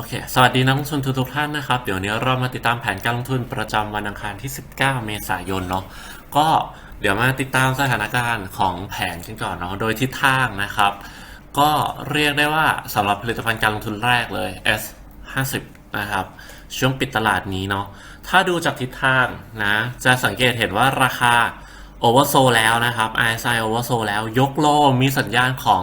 อเค สวัสดีนักลงทุนทุกท่านนะครับ เดี๋ยวนี้เรามาติดตามแผนการลงทุนประจำวันอังคารที่ 19 เมษายนเนาะ ก็เดี๋ยวมาติดตามสถานการณ์ของแผนกันก่อนเนาะ โดยทิศทางนะครับ ก็เรียกได้ว่าสำหรับผลิตภัณฑ์การลงทุนแรกเลย S 50นะครับ ช่วงปิดตลาดนี้เนาะ ถ้าดูจากทิศทางนะ จะสังเกตเห็นว่าราคา โอเวอร์โซแล้วนะครับ RSI โอเวอร์โซแล้วยกโลมีสัญญาณของ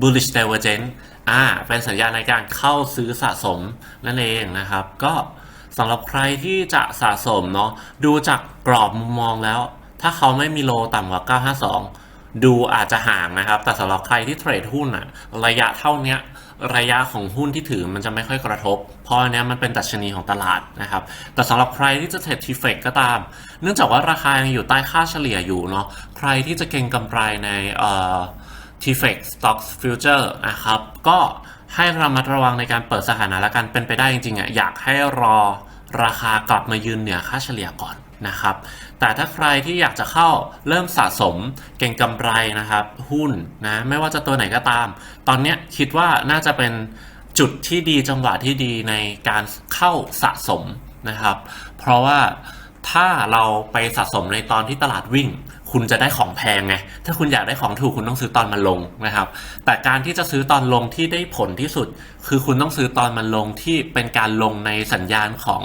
bullish divergence อ่าเป็นสัญญาณในการเข้าซื้อสะสมนั่นเองนะครับ ก็สำหรับใครที่จะสะสมเนาะดูจากกรอบมุมมองแล้ว ถ้าเขาไม่มีโลต่ำกว่า 952 ดูอาจจะห่างนะครับ แต่สำหรับใครที่เทรดหุ้นอะระยะเท่านี้ ระยะของหุ้นที่ถือมันจะไม่ค่อยกระทบ เพราะอันเนี้ยมันเป็นดัชนีของตลาดนะครับ แต่สำหรับใครที่จะเทรดทีเฟกก็ตาม เนื่องจากว่าราคายังอยู่ใต้ค่าเฉลี่ยอยู่เนาะใครที่จะเก็งกำไรในเอ่อทีเฟกสต็อกฟิวเจอร์นะครับก็ให้ระมัดระวังในการเปิดสถานะและกันเป็นไปได้จริงๆอะอยากให้รอ ราคากลับมายืนเหนือค่าเฉลี่ยก่อนนะครับ แต่ถ้าใครที่อยากจะเข้าเริ่มสะสมเก่งกำไรนะครับ หุ้นนะไม่ว่าจะตัวไหนก็ตาม ตอนนี้คิดว่าน่าจะเป็นจุดที่ดีจังหวะที่ดีในการเข้าสะสมนะครับ เพราะว่าถ้าเราไปสะสมในตอนที่ตลาดวิ่ง คุณจะได้ของแพงไง ถ้าคุณอยากได้ของถูกคุณต้องซื้อตอนมันลงนะครับ แต่การที่จะซื้อตอนลงที่ได้ผลที่สุด คือคุณต้องซื้อตอนมันลงที่เป็นการลงในสัญญาณของ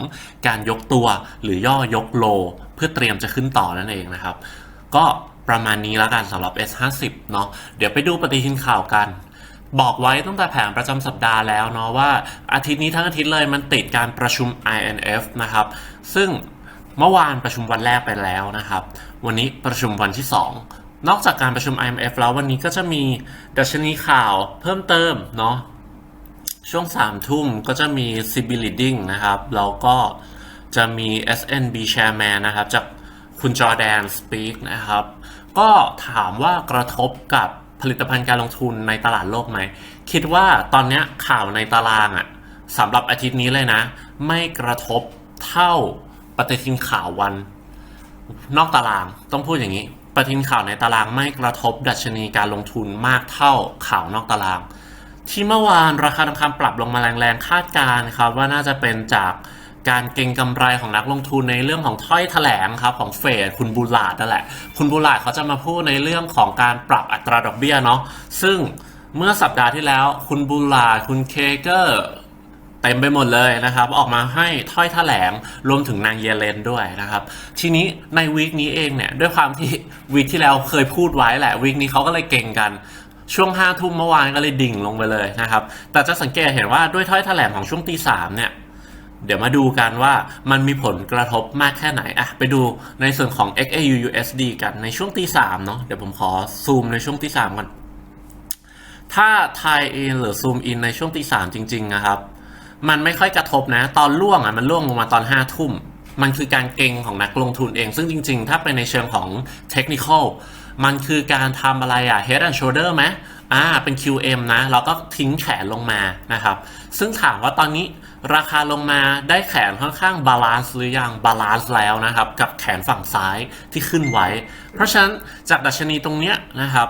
การยกตัวหรือย่อยกโล เพื่อเตรียมจะขึ้นต่อนั่นเองนะครับ ก็ประมาณนี้แล้วกันสำหรับ S50 เนาะ เดี๋ยวไปดูปฏิทินข่าวกันบอกไว้ตั้งแต่แผนประจำสัปดาห์แล้วเนาะว่าอาทิตย์นี้ทั้งอาทิตย์เลยมันติดการประชุม INF นะครับ ซึ่ง เมื่อวานประชุมวันแรกไปแล้วนะครับ วันนี้ประชุมวันที่ 2 นอกจากการประชุม IMF แล้ววันนี้ก็จะมีดัชนีข่าวเพิ่มเติมเนาะช่วง 3 ทุ่มก็จะมี c b Leading นะครับ แล้วก็จะมี SNB Chairman นะครับ จากคุณจอแดนสปีกนะครับ ก็ถามว่ากระทบกับผลิตภัณฑ์การลงทุนในตลาดโลกไหม คิดว่าตอนนี้ข่าวในตารางอะสำหรับอาทิตย์นี้เลยนะ ไม่กระทบเท่า ปฏิทินข่าววัน นอกตารางต้องพูดอย่างนี้ ปฏิทินข่าวในตารางไม่กระทบดัชนีการลงทุนมากเท่าข่าวนอกตาราง ที่เมื่อวานราคาทองคำปรับลงมาแรงๆคาดการณ์ครับว่าน่าจะเป็นจากการเก็งกำไรของนักลงทุนในเรื่องของถ้อยแถลงครับของเฟดคุณบูลาดนั่นแหละ คุณบูลาดเขาจะมาพูดในเรื่องของการปรับอัตราดอกเบี้ยเนาะซึ่งเมื่อสัปดาห์ที่แล้ว คุณบูลาดคุณเคเกอร์ เต็มไปหมดเลยนะครับ ออกมาให้ถ้อยแถลงรวมถึงนางเยเลนด้วยนะครับ ทีนี้ในวีคนี้เองเนี่ย ด้วยความที่วีคที่แล้วเคยพูดไว้แหละวีคนี้เขาก็เลยเก่งกันช่วงห้าทุ่มเมื่อวานก็เลยดิ่งลงไปเลยนะครับ แต่จะสังเกตเห็นว่าด้วยถ้อยแถลงของช่วงตีสามเนี่ย เดี๋ยวมาดูกันว่ามันมีผลกระทบมากแค่ไหนอะไปดูในส่วนของ XAU USD กันในช่วงตีสามเนาะเดี๋ยวผมขอซูมในช่วงตีสามก่อนถ้าไทยอินหรือซูมอินในช่วงตีสามจริง ๆ นะครับ มันไม่ค่อยกระทบนะ ตอนล่วงอะมันล่วงลงมาตอนห้าทุ่ม มันคือการเก่งของนักลงทุนเอง ซึ่งจริง ๆ ถ้าเป็นในเชิงของเทคนิคอลมันคือการทำอะไรอะ head and shoulder ไหมอ่าเป็น QM นะแล้วก็ทิ้งแขนลงมานะครับ ซึ่งถามว่าตอนนี้ราคาลงมาได้แขนค่อนข้างบาลานซ์หรือยังบาลานซ์แล้วนะครับ กับแขนฝั่งซ้ายที่ขึ้นไว้ เพราะฉะนั้นจากดัชนีตรงเนี้ยนะครับ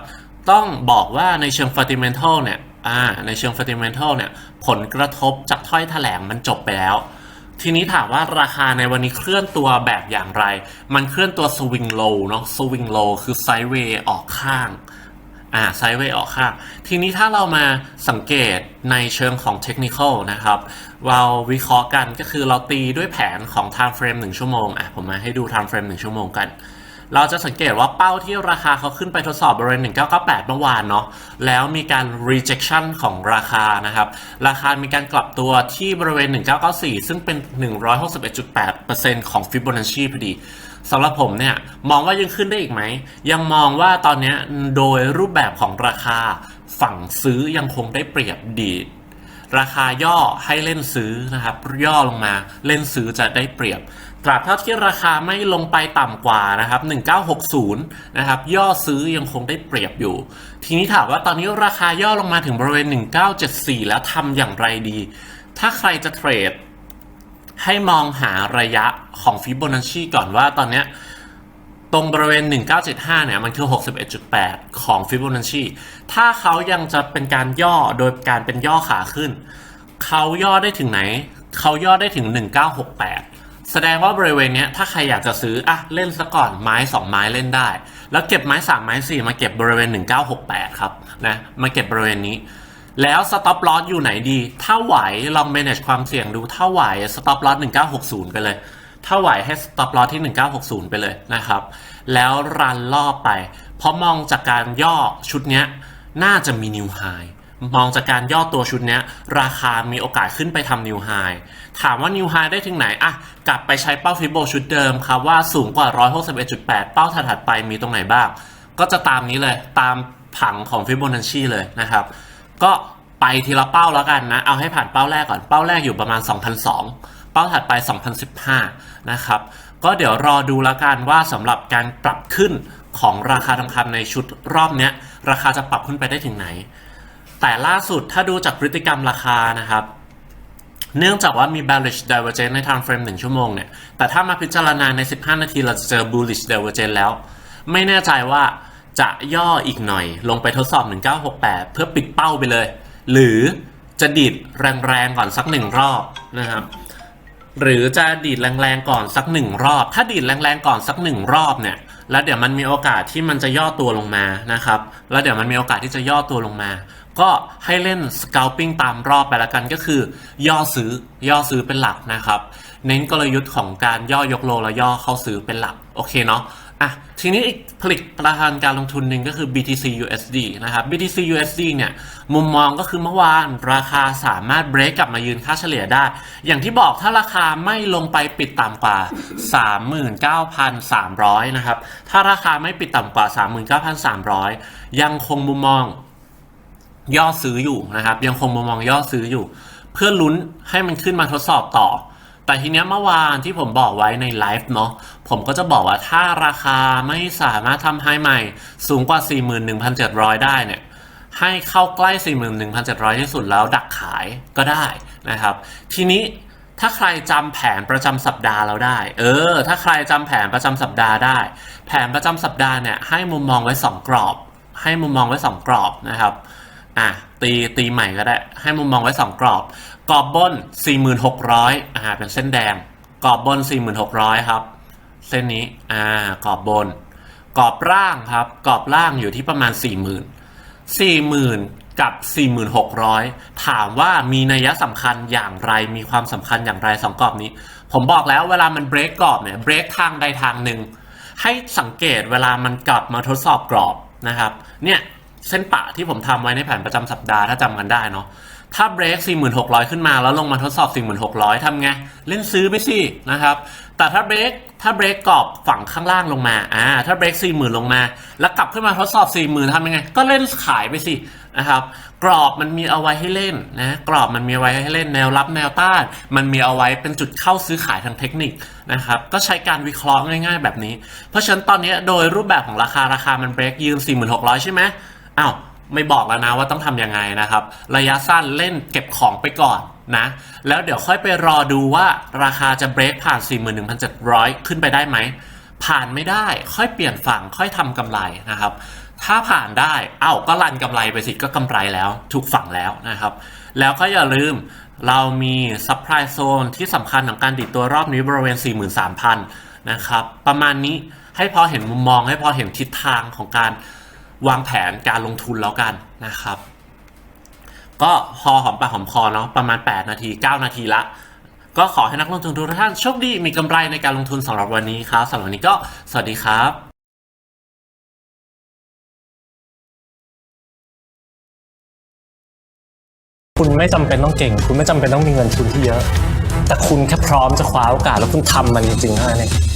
ต้องบอกว่าในเชิง fundamental เนี่ย อ่าในเชิง fundamental เนี่ยผลกระทบจากถ้อยแถลงมันจบไปแล้ว ทีนี้ถามว่าราคาในวันนี้เคลื่อนตัวแบบอย่างไร มันเคลื่อนตัว swing low เนาะ swing low คือ sideways ออกข้างอ่า sideways ออกข้าง ทีนี้ถ้าเรามาสังเกตในเชิงของ technical นะครับ เราวิเคราะห์กันก็คือเราตีด้วยแผนของ time frame 1 ชั่วโมงอะผมมาให้ดู time frame 1 ชั่วโมงกัน เราจะสังเกตว่าเป้าที่ราคาเขาขึ้นไปทดสอบบริเวณ 1998 เมื่อวานเนาะ แล้วมีการ rejection ของราคานะครับ ราคามีการกลับตัวที่บริเวณ 1994 ซึ่งเป็น 161.8%ของ Fibonacci พอดีสำหรับผมเนี่ยมองว่ายังขึ้นได้อีกไหม ยังมองว่าตอนนี้โดยรูปแบบของราคาฝั่งซื้อยังคงได้เปรียบดีดราคาย่อให้เล่นซื้อนะครับ ย่อลงมาเล่นซื้อจะได้เปรียบ ตราบเท่าที่ราคาไม่ลงไปต่ำกว่านะครับ 1960 นะครับ ย่อซื้อยังคงได้เปรียบอยู่ ทีนี้ถามว่าตอนนี้ราคาย่อลงมาถึงบริเวณ 1974 แล้วทำอย่างไรดี ถ้าใครจะเทรด ให้มองหาระยะของฟิโบนัชชีก่อนว่าตอนนี้ตรงบริเวณ 1975 เนี่ย มันคือ 61.8 ของฟิโบนัชชีถ้าเขายังจะเป็นการย่อโดยการเป็นย่อขาขึ้น เขาย่อได้ถึงไหน เขาย่อได้ถึง 1968 แสดงว่าบริเวณนี้ถ้าใครอยากจะซื้ออะเล่นซะก่อนไม้ 2 ไม้เล่นได้ แล้วเก็บไม้3ไม้4มาเก็บบริเวณ 1968 ครับนะมาเก็บบริเวณนี้ แล้ว stop loss อยู่ไหนดี ถ้าไหวลอง manage ความเสี่ยงดู ถ้าไหว stop loss 1960 ไปเลย ถ้าไหวให้ stop loss ที่ 1960 ไปเลยนะครับ แล้วรันรอบไป เพราะมองจากการย่อชุดนี้น่าจะมี new high มองจากการย่อตัวชุดนี้ราคามีโอกาสขึ้นไปทำ new high ถามว่า new high ได้ถึงไหนอะกลับไปใช้เป้าฟิโบชุดเดิมครับว่าสูงกว่า 161.8 เป้าถัดไปมีตรงไหนบ้าง ก็จะตามนี้เลยตามผังของฟิโบนัชชีเลยนะครับ ก็ไปทีละเป้าแล้วกันนะ เอาให้ผ่านเป้าแรกก่อนเป้าแรกอยู่ประมาณ 2002 เป้าถัดไป 2015 นะครับ ก็เดี๋ยวรอดูแล้วกันว่าสำหรับการปรับขึ้นของราคาทองคำในชุดรอบนี้ราคาจะปรับขึ้นไปได้ถึงไหน แต่ล่าสุดถ้าดูจากพฤติกรรมราคานะครับ เนื่องจากว่ามี bearish divergence ใน time frame 1 ชั่วโมงเนี่ย แต่ถ้ามาพิจารณาใน 15 นาทีเราจะเจอ bullish divergence แล้ว ไม่แน่ใจว่าจะย่ออีกหน่อย ลงไปทดสอบ 1968 เพื่อปิดเป้าไปเลย หรือจะดีดแรงๆก่อนสักหนึ่งรอบนะครับหรือจะดีดแรงๆก่อนสักหนึ่งรอบ ถ้าดีดแรงๆก่อนสักหนึ่งรอบเนี่ย แล้วเดี๋ยวมันมีโอกาสที่มันจะย่อตัวลงมานะครับ แล้วเดี๋ยวมันมีโอกาสที่จะย่อตัวลงมา ก็ให้เล่น scalping ตามรอบไปล้วกันก็คือ ย่อซื้อย่อซื้อเป็นหลักนะครับ เน้นกลยุทธ์ของการย่อยกโลแล้วย่อเข้าซื้อเป็นหลัก โอเคเนาะอะทีนี้อีกผลิตประธานการลงทุนหนึ่งก็คือ BTC USD นะครับ BTC USD เนี่ยมุมมองก็คือเมื่อวานราคาสามารถเบรกกลับมายืนค่าเฉลี่ยได้ อย่างที่บอกถ้าราคาไม่ลงไปปิดต่ำกว่า 39,300 นะครับ ถ้าราคาไม่ปิดต่ำกว่า 39,300 ยังคงมุมมอง ย่อซื้ออยู่นะครับ ยังคงมุมมองย่อซื้ออยู่ เพื่อลุ้นให้มันขึ้นมาทดสอบต่อ แต่ทีเนี้ยเมื่อวานที่ผมบอกไว้ในไลฟ์เนาะผมก็จะบอกว่าถ้าราคาไม่สามารถทำให้ใหม่ สูงกว่า 41,700 ได้เนี่ยให้เข้าใกล้ 41,700 ที่สุดแล้วดักขายก็ได้นะครับ ทีนี้ถ้าใครจำแผนประจำสัปดาห์เราได้ เออ ถ้าใครจำแผนประจำสัปดาห์ได้ แผนประจำสัปดาห์เนี่ยให้มุมมองไว้ 2 กรอบ ให้มุมมองไว้ 2 กรอบนะครับ อะตีตีใหม่ก็ได้ ให้มุมมองไว้ 2 กรอบ กรอบบน 4,600 อ่าเป็นเส้นแดง กรอบบน 4,600 ครับ เส้นนี้อ่ากรอบบน กรอบล่างครับ กรอบล่างอยู่ที่ประมาณ 40,000 40,000 กับ 4,600 ถามว่ามีนัยสำคัญอย่างไรมีความสำคัญอย่างไรสองกรอบนี้ ผมบอกแล้วเวลามันเบรกกรอบเนี่ยเบรกทางใดทางหนึ่งให้สังเกตเวลามันกลับมาทดสอบกรอบนะครับเนี่ย เส้นปะที่ผมทำไว้ในแผนประจำสัปดาห์ถ้าจำกันได้เนาะถ้าเบรก4600 ขึ้นมาแล้วลงมาทดสอบ 4600ทำไง เล่นซื้อไปสินะครับ แต่ถ้าเบรกถ้าเบรกกรอบฝั่งข้างล่างลงมาอ่าถ้าเบรก40,000 ลงมา แล้วกลับขึ้นมาทดสอบ 40,000ทำยังไง ก็เล่นขายไปสินะครับ กรอบมันมีเอาไว้ให้เล่นนะ กรอบมันมีเอาไว้ให้เล่นแนวรับแนวต้าน มันมีเอาไว้เป็นจุดเข้าซื้อขายทางเทคนิคนะครับ ก็ใช้การวิเคราะห์ง่าย ๆ แบบนี้ เพราะฉะนั้นตอนนี้โดยรูปแบบของราคาราคามันเบรกยืน4600 ใช่ไหม อ้าวไม่บอกแล้วนะว่าต้องทำยังไงนะครับ ระยะสั้นเล่นเก็บของไปก่อนนะ แล้วเดี๋ยวค่อยไปรอดูว่าราคาจะเบรกผ่าน 41,700 ขึ้นไปได้ไหม ผ่านไม่ได้ค่อยเปลี่ยนฝั่งค่อยทำกำไรนะครับ ถ้าผ่านได้เอ้าก็รันกำไรไปสิก็กำไรแล้ว ถูกฝั่งแล้วนะครับ แล้วก็อย่าลืมเรามีซัพพลายโซนที่สำคัญของการดิดตัวรอบนี้บริเวณ 43,000 นะครับ ประมาณนี้ให้พอเห็นมุมมองให้พอเห็นทิศทางของการ วางแผนการลงทุนแล้วกันนะครับ ก็พอหอมปากหอมคอเนาะประมาณ 8 นาที 9 นาทีละ ก็ขอให้นักลงทุนทุกท่านโชคดีมีกำไรในการลงทุนสำหรับวันนี้ครับสำหรับวันนี้ก็สวัสดีครับคุณไม่จำเป็นต้องเก่ง คุณไม่จำเป็นต้องมีเงินทุนที่เยอะ แต่คุณแค่พร้อมจะคว้าโอกาสแล้วคุณทำมันจริงๆเท่านั้นเอง